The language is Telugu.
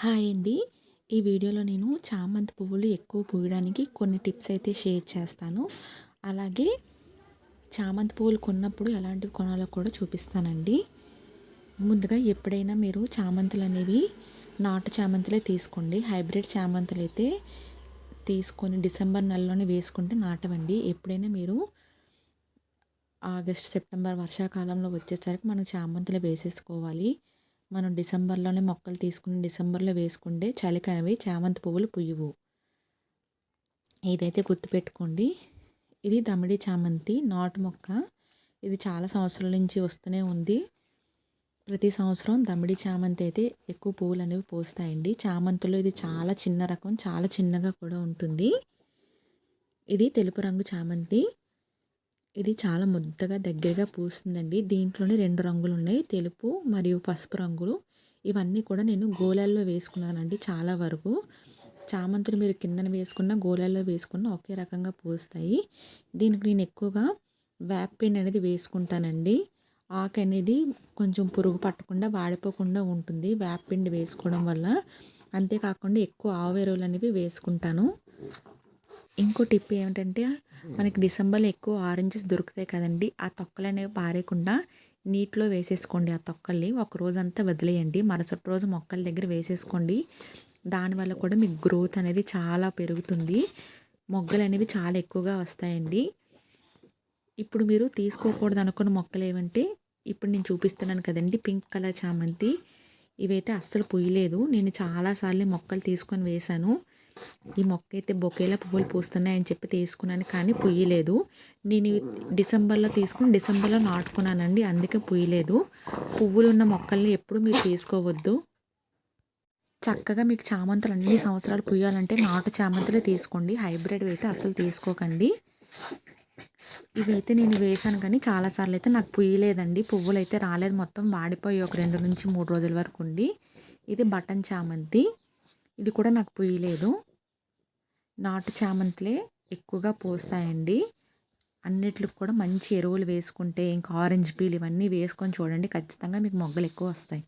హాయ్ అండి. ఈ వీడియోలో నేను చామంతి పువ్వులు ఎక్కువ పూయడానికి కొన్ని టిప్స్ అయితే షేర్ చేస్తాను. అలాగే చామంతి పువ్వులు కొన్నప్పుడు ఎలాంటివి కొనాలో కూడా చూపిస్తానండి. ముందుగా ఎప్పుడైనా మీరు చామంతులు అనేవి నాటు చామంతులే తీసుకోండి. హైబ్రిడ్ చామంతులు అయితే తీసుకొని డిసెంబర్ నెలలోనే వేసుకుంటే నాటవండి. ఎప్పుడైనా మీరు ఆగస్ట్ సెప్టెంబర్ వర్షాకాలంలో వచ్చేసరికి మనం చామంతులు వేసేసుకోవాలి. మనం డిసెంబర్లోనే మొక్కలు తీసుకుని డిసెంబర్లో వేసుకుంటే చలికి అనేవి చామంతి పువ్వులు పుయ్యవు. ఇదైతే గుర్తుపెట్టుకోండి. ఇది దమిడి చామంతి నాటు మొక్క. ఇది చాలా సంవత్సరాల నుంచి వస్తూనే ఉంది. ప్రతి సంవత్సరం దమిడి చామంతి అయితే ఎక్కువ పువ్వులు అనేవి పోస్తాయండి. చామంతిలో ఇది చాలా చిన్న రకం చాలా చిన్నగా కూడా ఉంటుంది. ఇది తెలుపు రంగు చామంతి. ఇది చాలా ముద్దగా దగ్గరగా పూస్తుందండి. దీంట్లోనే రెండు రంగులు ఉన్నాయి తెలుపు మరియు పసుపు రంగులు. ఇవన్నీ కూడా నేను గోళాల్లో వేసుకున్నానండి చాలా వరకు. చామంతులు మీరు కిందన వేసుకున్న గోళాల్లో వేసుకున్న ఒకే రకంగా పూస్తాయి. దీనికి నేను ఎక్కువగా వ్యాప్పిన్ అనేది వేసుకుంటానండి. ఆకు అనేది కొంచెం పురుగు పట్టకుండా వాడిపోకుండా ఉంటుంది వేపిండి వేసుకోవడం వల్ల. అంతేకాకుండా ఎక్కువ ఆవు ఎరువులు అనేవి వేసుకుంటాను. ఇంకో టిప్ ఏమిటంటే మనకి డిసెంబర్లో ఎక్కువ ఆరెంజెస్ దొరుకుతాయి కదండి. ఆ తొక్కలు అనేవి పారేయకుండా నీటిలో వేసేసుకోండి. ఆ తొక్కల్ని ఒక రోజంతా వదిలేయండి. మరుసటి రోజు మొక్కల దగ్గర వేసేసుకోండి. దానివల్ల కూడా మీకు గ్రోత్ అనేది చాలా పెరుగుతుంది. మొగ్గలు అనేవి చాలా ఎక్కువగా వస్తాయండి. ఇప్పుడు మీరు తీసుకోకూడదు అనుకున్న మొక్కలు ఏమంటే ఇప్పుడు నేను చూపిస్తున్నాను కదండి పింక్ కలర్ చామంతి. ఇవైతే అస్సలు పుయ్యలేదు. నేను చాలాసార్లు మొక్కలు తీసుకొని వేశాను. ఈ మొక్క అయితే బొకేలా పువ్వులు పూస్తున్నాయని చెప్పి తీసుకున్నాను కానీ పుయ్యలేదు. నేను డిసెంబర్లో తీసుకుని డిసెంబర్లో నాటుకున్నానండి అందుకే పుయ్యలేదు. పువ్వులు ఉన్న మొక్కల్ని ఎప్పుడు మీరు తీసుకోవద్దు. చక్కగా మీకు చామంతులు అన్ని సంవత్సరాలు పుయ్యాలంటే నాటు చామంతులే తీసుకోండి హైబ్రిడ్ అయితే అసలు తీసుకోకండి. ఇవైతే నేను వేసాను కానీ చాలాసార్లు అయితే నాకు పుయ్యలేదండి పువ్వులు అయితే రాలేదు. మొత్తం వాడిపోయి ఒక రెండు నుంచి మూడు రోజుల వరకు ఉండి. ఇది బటన్ చామంతి. ఇది కూడా నాకు పుయ్యలేదు. నాటు చామంతులే ఎక్కువగా పోస్తాయండి. అన్నిట్లకి కూడా మంచి ఎరువులు వేసుకుంటే ఇంకా ఆరెంజ్ పీల్ ఇవన్నీ వేసుకొని చూడండి ఖచ్చితంగా మీకు మొగ్గలు ఎక్కువ వస్తాయి.